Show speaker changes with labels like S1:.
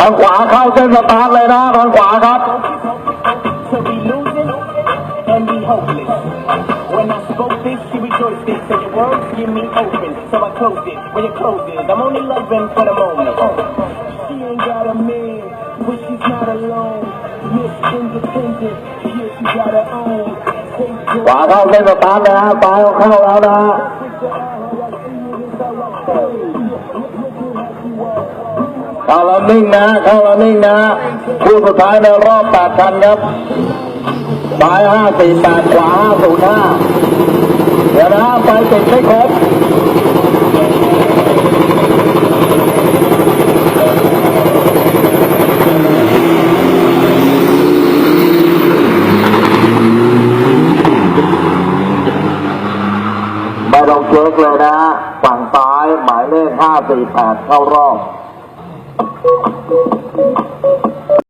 S1: ทางขวาเข้าเส้นสตาร์ทเลยนะทางขวาครับ
S2: to be losing and be hopeless. When I spoke this, she rejoiced it. Said your words give me open, so I closed it. Where your clothes is, I'm only loving for the moment. She ain't got a man, but she's not alone. Miss Independent, yeah, she got her own. Take
S1: ขวาเข้าเส้นสตาร์ทเลยนะซ้ายเข้าแล้วนะ เข้าแล้วนิ่งนะเข้าแล้วนิ่งนะคู่สุดท้ายในรอบแปดคันครับซ้ายห้าสี่แปดขวาห้าศูนย์ห้าเดี๋ยวนะไฟติดไม่ครบไม่ต้องเช็คเลยนะ ฝั่งซ้ายหมายเลขห้าสี่แปดเข้ารอบ